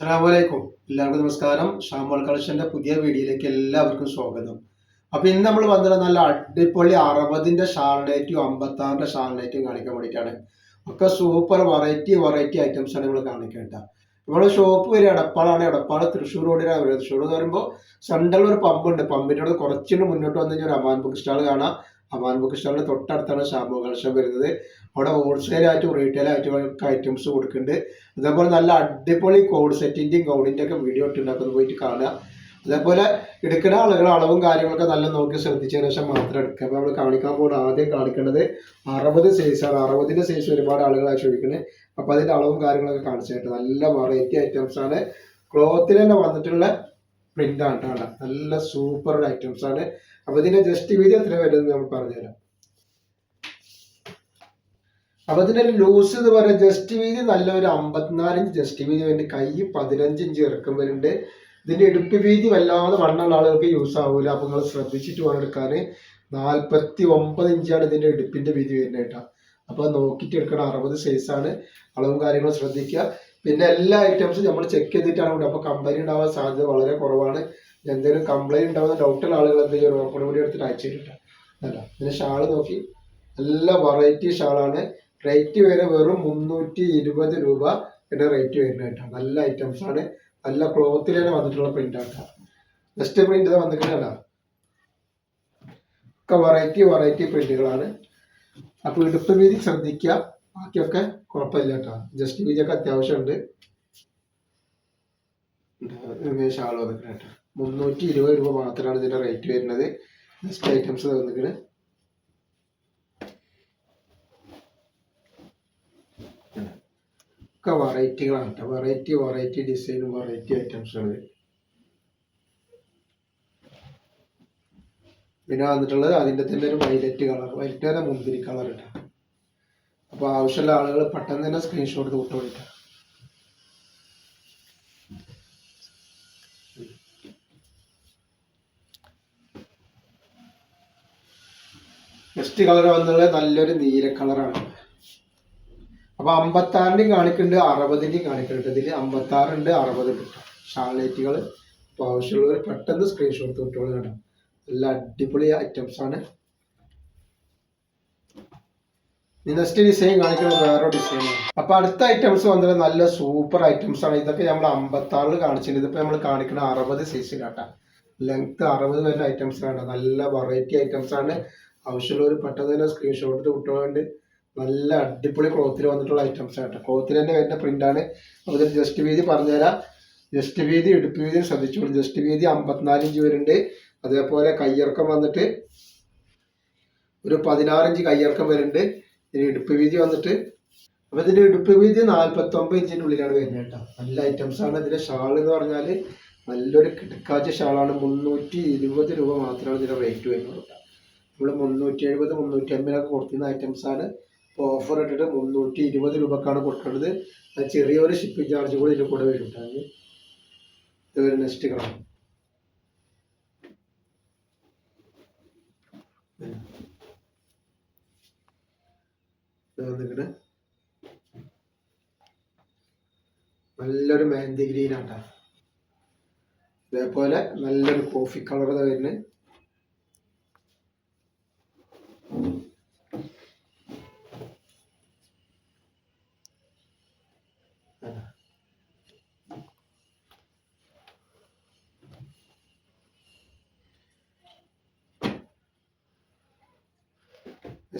അസ്സാമലൈക്കും എല്ലാവർക്കും നമസ്കാരം. ഷാമോൾ കളക്ഷന്റെ പുതിയ വീഡിയോയിലേക്ക് എല്ലാവർക്കും സ്വാഗതം. അപ്പൊ ഇന്ന് നമ്മൾ വന്നത് നല്ല അടിപൊളി ഷാൾനൈറ്റും അമ്പത്തി ആറിന്റെ ഷാൾനൈറ്റും കാണിക്കാൻ വേണ്ടിയിട്ടാണ്. ഒക്കെ സൂപ്പർ വെറൈറ്റി വെറൈറ്റി ആണ് നമ്മൾ കാണിക്കേണ്ട നമ്മുടെ ഷോപ്പ് വരെ എടപ്പാളാണ്. എടപ്പാൾ തൃശ്ശൂർ റോഡിലാണ് വരുന്നത്. തൃശ്ശൂർ എന്ന് പറയുമ്പോൾ സെൻട്രൽ ഒരു പമ്പ് ഉണ്ട്. പമ്പിന്റെ അവിടെ കുറച്ചുകൂടി മുന്നോട്ട് വന്നു കഴിഞ്ഞാൽ ഒരു അമാൻ ബുക്ക് സ്റ്റാൾ കാണാം. അമാൻ ബുക്ക് സ്റ്റാളിന്റെ തൊട്ടടുത്താണ് ഷാമോ കളക്ഷൻ വരുന്നത്. അവിടെ റീറ്റെയിൽ ആയിട്ടും ഒക്കെ ഐറ്റംസ് കൊടുക്കുന്നുണ്ട്. അതേപോലെ നല്ല അടിപൊളി കോഡ് സെറ്റിന്റെയും കോഡിന്റെ ഒക്കെ വീഡിയോ ഇട്ടുണ്ടാക്കുന്നത് പോയിട്ട് കാണുക. അതേപോലെ എടുക്കുന്ന ആളുകൾ അളവും കാര്യങ്ങളൊക്കെ നല്ല നോക്കി ശ്രദ്ധിച്ചതിന് ശേഷം മാത്രം എടുക്കുക. അപ്പോൾ നമ്മൾ കാണിക്കാൻ പോകുന്ന ആദ്യം കാണിക്കുന്നത് അറുപത് സൈസാണ് അറുപതിന്റെ സൈസ് ഒരുപാട് ആളുകളായി ചോദിക്കുന്നത്. അപ്പോൾ അതിന്റെ അളവും കാര്യങ്ങളൊക്കെ കാണിച്ചായിട്ട് നല്ല വെറൈറ്റി ഐറ്റംസ് ആണ്. ക്ലോത്തിൽ തന്നെ വന്നിട്ടുള്ള പ്രിന്റ് ആണ് നല്ല സൂപ്പർ ഐറ്റംസ് ആണ്. അപ്പോൾ ഇതിന്റെ ജസ്റ്റ് വീതി എത്ര വരുന്നത് നമ്മൾ പറഞ്ഞുതരാം. അപ്പൊ ഇതിന്റെ ലൂസ് എന്ന് പറയുന്നത് ജസ്റ്റ് വീതി നല്ലൊരു അമ്പത്തിനാല് ഇഞ്ച് ജസ്റ്റ് വീതി വേണ്ടി കൈ പതിനഞ്ച് ഇഞ്ച് ഇറക്കം വരുന്നുണ്ട് ഇതിന്റെ ഇടുപ്പ് വീതി വല്ലാതെ വണ്ണുള്ള ആളുകൾക്ക് യൂസ് ആവൂല. അപ്പൊ നിങ്ങൾ ശ്രദ്ധിച്ചിട്ട് വേണം എടുക്കാൻ നാൽപ്പത്തി ഒമ്പത് ഇഞ്ചാണ് ഇതിന്റെ എടുപ്പിന്റെ വീതി വരുന്നത് കേട്ടോ അപ്പൊ നോക്കിയിട്ട് എടുക്കണം അറുപത് ആണ്. അളവും കാര്യങ്ങളും ശ്രദ്ധിക്കുക. പിന്നെ എല്ലാ ഐറ്റംസും നമ്മൾ ചെക്ക് ചെയ്തിട്ടാണ് കൂടെ അപ്പൊ കമ്പനി ഉണ്ടാവാൻ സാധ്യത വളരെ കുറവാണ്. എന്തെങ്കിലും കംപ്ലൈന്റ് ഉണ്ടാവുന്ന ഡൗട്ടുള്ള ആളുകൾ എന്ത് ചെയ്യും? ഓപ്പൺ കൂടി എടുത്തിട്ട് അയച്ചിട്ടാ അല്ല പിന്നെ ഷാൾ നോക്കി. നല്ല വെറൈറ്റി ഷാളാണ് റേറ്റ് വരെ വെറും മുന്നൂറ്റി ഇരുപത് രൂപ എന്റെ റേറ്റ് വരുന്നത് കേട്ടോ. നല്ല ഐറ്റംസ് ആണ്. നല്ല ക്ലോത്തിൽ തന്നെ വന്നിട്ടുള്ള പ്രിന്റ് ആട്ടോ ജസ്റ്റ് പ്രിന്റ് വന്നിട്ടുണ്ടല്ല ഒക്കെ വെറൈറ്റി വെറൈറ്റി പ്രിന്റുകളാണ് അപ്പൊ ഇടുപ്പ് വീതി ശ്രദ്ധിക്കുക. ബാക്കിയൊക്കെ കുഴപ്പമില്ല കേട്ടോ. ജസ്റ്റ് വീതിയൊക്കെ അത്യാവശ്യമുണ്ട്. ഷാൾ വന്നിട്ടുണ്ട് കേട്ടോ. മുന്നൂറ്റി ഇരുപത് രൂപ മാത്രമാണ് ഇതിന്റെ റേറ്റ് വരുന്നത്. ജസ്റ്റ് ഐറ്റംസ് വന്നിട്ട് ഒക്കെ വെറൈറ്റികളാണ് കേട്ടോ വെറൈറ്റി വെറൈറ്റി ഡിസൈനും വെറൈറ്റി ഐറ്റംസുകൾ പിന്നെ വന്നിട്ടുള്ളത് അതിന്റെ തന്നെ ഒരു വൈലറ്റ് കളർ വൈലറ്റ് തന്നെ മുന്തിരി കളർ കേട്ടോ അപ്പോൾ ആവശ്യമുള്ള ആളുകൾ പെട്ടെന്ന് തന്നെ സ്ക്രീൻഷോട്ട് എടുത്ത് വിട്ടു വേണ്ടിട്ടാ നെക്സ്റ്റ് കളർ വന്നുള്ളത് നല്ലൊരു നീല കളറാണ് അപ്പൊ അമ്പത്താറിന്റെയും കാണിക്കുന്നുണ്ട് അറുപതിന്റെയും കാണിക്കുന്നുണ്ട് ഇതിൽ അമ്പത്താറുണ്ട് അറുപത് കിട്ടും. ഷാൾലൈറ്റുകൾ അപ്പോൾ ആവശ്യമുള്ളവർ പെട്ടെന്ന് സ്ക്രീൻഷോട്ട് കിട്ടുള്ളൂ കേട്ടോ. നല്ല അടിപൊളി ഐറ്റംസ് ആണ്. നെക്സ്റ്റ് ഡിസൈൻ കാണിക്കുന്നത് വേറെ ഡിസൈൻ അപ്പൊ അടുത്ത ഐറ്റംസ് വന്നത് നല്ല സൂപ്പർ ഐറ്റംസ് ആണ്. ഇതൊക്കെ നമ്മൾ അമ്പത്തി ആറിൽ കാണിച്ചിട്ടുണ്ട്. ഇതിപ്പോ നമ്മൾ കാണിക്കുന്ന അറുപത് സൈസിലാട്ടാ ലെങ്ത് അറുപത് വരുന്ന ഐറ്റംസ് ആണ് നല്ല വെറൈറ്റി ഐറ്റംസ് ആണ്. ആവശ്യമുള്ളവർ പെട്ടെന്ന് തന്നെ സ്ക്രീൻഷോട്ട് വിട്ടുകൊണ്ട് നല്ല അടിപൊളി ക്ലോത്തിൽ വന്നിട്ടുള്ള ഐറ്റംസ് ആട്ടോ ക്ലോത്തിൽ തന്നെ വരുന്ന പ്രിന്റ് ആണ്. അപ്പോൾ ഇതിൽ ജസ്റ്റ് വീതി പറഞ്ഞുതരാം. ജസ്റ്റ് വീതി ഇടുപ്പ് വീതി ശ്രദ്ധിച്ചോളൂ. ജസ്റ്റ് വീതി അമ്പത്തിനാല് ഇഞ്ച് വരുന്നുണ്ട്. അതേപോലെ കയ്യിറക്കം വന്നിട്ട് ഒരു പതിനാറ് ഇഞ്ച് കയ്യിറക്കം വരുന്നുണ്ട്. ഇനി ഇടുപ്പ് വീതി വന്നിട്ട് അപ്പോൾ ഇതിന്റെ ഇടുപ്പ് വീതി നാൽപ്പത്തി ഒമ്പത് ഇഞ്ചിന്റെ ഉള്ളിലാണ് വരുന്നത് കേട്ടോ നല്ല ഐറ്റംസ് ആണ്. ഇതിന്റെ ഷാൾ എന്ന് പറഞ്ഞാൽ നല്ലൊരു കിടക്കാച്ച ഷാളാണ് മുന്നൂറ്റി ഇരുപത് രൂപ മാത്രമാണ് ഇതിന്റെ റേറ്റ് വരുന്നത് നമ്മൾ മുന്നൂറ്റി എഴുപത് മുന്നൂറ്റി അമ്പതിനൊക്കെ ഐറ്റംസ് ആണ്. ഓഫർ ഇട്ടിട്ട് മുന്നൂറ്റി ഇരുപത് രൂപക്കാണ് കൊടുക്കുന്നത് അത് ചെറിയൊരു ഷിപ്പിംഗ് ചാർജ് കൂടി ഇതിന്റെ കൂടെ വരും കേട്ടോ അത്. ഇത് ഒരു നെക്സ്റ്റ് കാണാം ഇത് നല്ലൊരു മെഹന്തി ഗ്രീൻ ആട്ടാ ഇതേപോലെ നല്ലൊരു കോഫി കളർ വരുന്നത്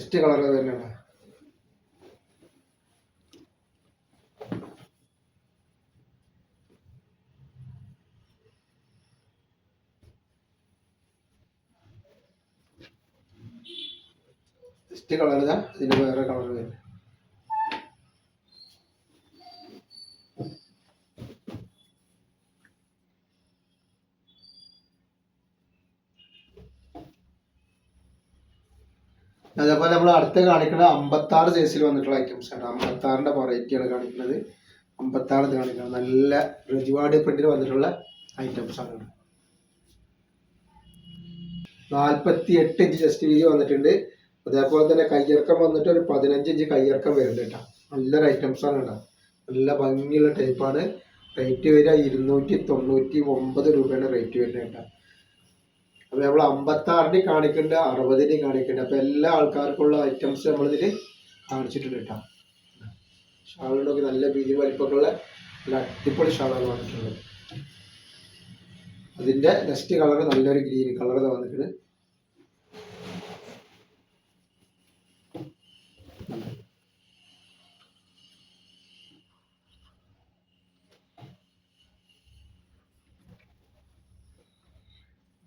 നെക്സ്റ്റ് കളർ തന്നെയാണ് നെക്സ്റ്റ് കളർ ഇതാ ഇതിന് വേറെ കളർ വരുന്നത്. അതേപോലെ നമ്മൾ അടുത്ത് കാണിക്കുന്നത് അമ്പത്തി ആറ് സൈസിൽ വന്നിട്ടുള്ള ഐറ്റംസ് ആണ് അമ്പത്തി ആറിന്റെ വെറൈറ്റിയാണ് കാണിക്കുന്നത്. അമ്പത്തി ആറ് കാണിക്കുന്നത് നല്ല രുചിപാട് പ്രിന്റിൽ വന്നിട്ടുള്ള ഐറ്റംസ് ആണ്. നാൽപ്പത്തി എട്ട് ഇഞ്ച് ചെസ്റ്റ് വീതി വന്നിട്ടുണ്ട്. അതേപോലെ തന്നെ കയ്യിറക്കം വന്നിട്ട് ഒരു പതിനഞ്ച് ഇഞ്ച് കയ്യിറക്കം വരുന്നുണ്ട് കേട്ടോ. നല്ലൊരു ഐറ്റംസ് ആണ് കേട്ടോ. നല്ല ഭംഗിയുള്ള ടൈപ്പാണ് റേറ്റ് വരിക ഇരുന്നൂറ്റി തൊണ്ണൂറ്റി ഒമ്പത് രൂപയാണ് റേറ്റ് വരുന്നത് കേട്ടോ. അപ്പോൾ നമ്മൾ അമ്പത്താറിന് കാണിക്കണ്ട അറുപതിന് കാണിക്കണ്ട. അപ്പോൾ എല്ലാ ആൾക്കാർക്കുള്ള ഐറ്റംസ് നമ്മളിതിൽ കാണിച്ചിട്ടുണ്ട് കേട്ടോ. ഷാളുകളൊക്കെ നല്ല വീതി വലിപ്പമുള്ള നല്ല അടിപൊളി ഷാളാണ് വന്നിട്ടുള്ളത്. അതിന്റെ നെക്സ്റ്റ് കളർ നല്ലൊരു ഗ്രീൻ കളർ വന്നിട്ടുണ്ട്.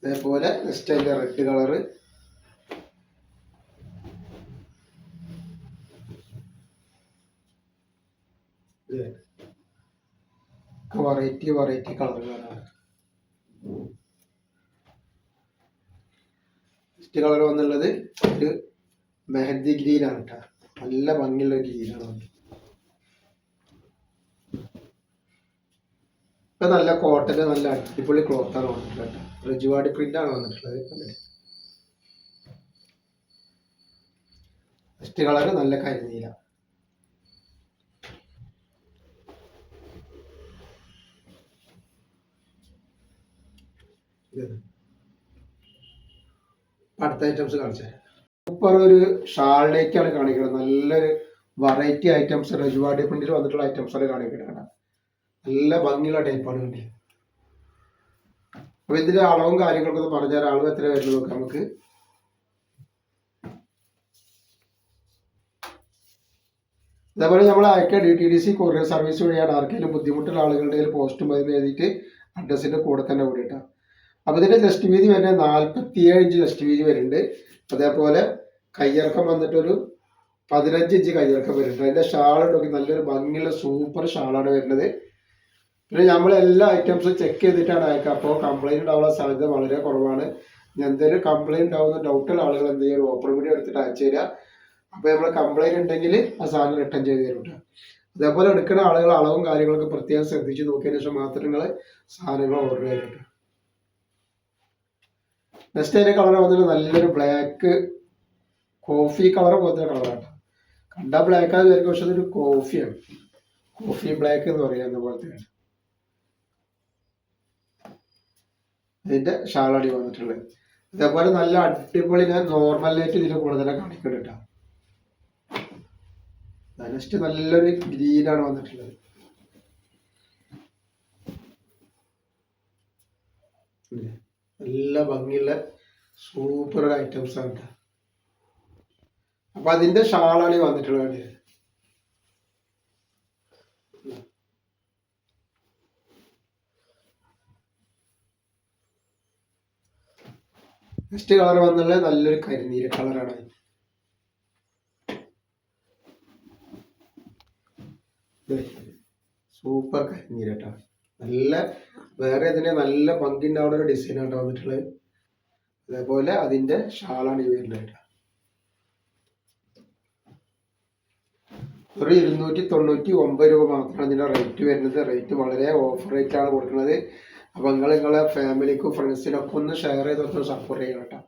അതേപോലെ നെക്സ്റ്റ് അതിന്റെ റെഡ് കളറ് വെറൈറ്റി വെറൈറ്റി കളറുകളാണ് നെക്സ്റ്റ് കളർ വന്നുള്ളത് ഒരു മെഹന്തി ഗ്രീനാണ് കേട്ടോ. നല്ല ഭംഗിയുള്ള ഗ്രീനാണ് ഇപ്പൊ നല്ല കോട്ടൺ നല്ല അടിപൊളി ക്ലോത്ത് ആണ് വന്നിട്ടുള്ളത് പ്രിന്റ് ആണ് വന്നിട്ടുള്ളത് ഫസ്റ്റ് കളർ നല്ല കരിനീല. അടുത്ത ഐറ്റംസ് കാണിച്ചു സൂപ്പർ ഒരു ഷാളിലേക്കാണ് കാണിക്കുന്നത് നല്ലൊരു വെറൈറ്റി ഐറ്റംസ് റജുവാഡി പ്രിന്റിൽ വന്നിട്ടുള്ള ഐറ്റംസ് ആണ് കാണിക്കുന്നത് കേട്ടോ. നല്ല ഭംഗിയുള്ള ടൈപ്പാണ് വേണ്ടി. അപ്പൊ ഇതിന്റെ അളവും കാര്യങ്ങളൊക്കെ ഒന്ന് പറഞ്ഞാൽ അളവ് എത്ര വരുന്നത് നോക്കാം നമുക്ക്. അതേപോലെ നമ്മൾ അയക്കുക D T D C courier service വഴിയാണ് ആർക്കെങ്കിലും ബുദ്ധിമുട്ടുള്ള ആളുകളുടെ കയ്യിൽ പോസ്റ്റും അതിന് എഴുതിയിട്ട് അഡ്രസ്സിന്റെ കൂടെ തന്നെ കൂടിയിട്ടാണ് അപ്പൊ ഇതിന്റെ ജസ്റ്റ് വീതി വരുന്നത് നാൽപ്പത്തിയേഴ് ഇഞ്ച് ജസ്റ്റ് വീതി വരുന്നുണ്ട്. അതേപോലെ കയ്യിറക്കം വന്നിട്ടൊരു പതിനഞ്ച് ഇഞ്ച് കയ്യിറക്കം വരുന്നുണ്ട്. അതിന്റെ ഷാൾ നോക്കി നല്ലൊരു ഭംഗിയുള്ള സൂപ്പർ ഷാളാണ് വരുന്നത്. പിന്നെ നമ്മൾ എല്ലാ ഐറ്റംസും ചെക്ക് ചെയ്തിട്ടാണ് അയക്കുക അപ്പോൾ കംപ്ലൈന്റ് ഉണ്ടാവാനുള്ള സാധ്യത വളരെ കുറവാണ്. എന്തെങ്കിലും കംപ്ലൈന്റ് ഉണ്ടാവുന്ന ഡൗട്ടുള്ള ആളുകൾ എന്ത് ചെയ്യും? ഓപ്പൺ വീഡിയോ എടുത്തിട്ട് അയച്ചു തരിക അപ്പോൾ നമ്മൾ കംപ്ലൈന്റ് ഉണ്ടെങ്കിൽ ആ സാധനം റിട്ടേൺ ചെയ്ത് തരും കേട്ടോ അതേപോലെ എടുക്കുന്ന ആളുകൾ അളവും കാര്യങ്ങളൊക്കെ പ്രത്യേകം ശ്രദ്ധിച്ച് നോക്കിയതിന് ശേഷം മാത്രം നിങ്ങൾ സാധനങ്ങൾ ഓർഡർ ചെയ്തിട്ടുണ്ട് നെക്സ്റ്റ് അതിന്റെ കളർ വന്നിട്ട് നല്ലൊരു ബ്ലാക്ക് കോഫി കളർ പോലത്തെ കളറാണ് കണ്ട ബ്ലാക്ക് ആണെന്ന് പക്ഷെ അതൊരു കോഫിയാണ് കോഫി ബ്ലാക്ക് എന്ന് പറയുന്ന പോലത്തെയാണ് ഇതിന്റെ ഷാളടി വന്നിട്ടുള്ളത്. ഇതേപോലെ നല്ല അടിപൊളി ഞാൻ നോർമൽ ലൈറ്റ് ഇതിന് കൂടുതൽ കാണിക്കുന്നുണ്ട് കേട്ടോ. നെക്സ്റ്റ് നല്ലൊരു ഗ്രീനാണ് വന്നിട്ടുള്ളത്? നല്ല ഭംഗിയുള്ള സൂപ്പർ ഐറ്റംസ് ആണ് കേട്ടോ. അപ്പൊ അതിന്റെ ഷാളാണ് വന്നിട്ടുള്ളത് നെക്സ്റ്റ് കളർ വന്നുള്ള നല്ലൊരു കരിനീല കളറാണ് സൂപ്പർ കരിനീല കേട്ടോ നല്ല വേറെ ഇതിന് നല്ല ഭംഗിണ്ടാവുന്ന ഒരു ഡിസൈൻ ആട്ടോ വന്നിട്ടുള്ളത്. അതേപോലെ അതിന്റെ ഷാളാണ് ഈ വരുന്നത് ഒരു ഇരുന്നൂറ്റി തൊണ്ണൂറ്റി ഒമ്പത് രൂപ മാത്രമാണ് ഇതിന്റെ റേറ്റ് വരുന്നത്. റേറ്റ് വളരെ ഓഫർ റേറ്റ് ആണ് കൊടുക്കുന്നത്. അപ്പൊ നിങ്ങൾ നിങ്ങളെ ഫാമിലിക്കും ഫ്രണ്ട്സിനൊക്കെ ഒന്ന് ഷെയർ ചെയ്തൊക്കെ സപ്പോർട്ട് ചെയ്യണം കേട്ടോ.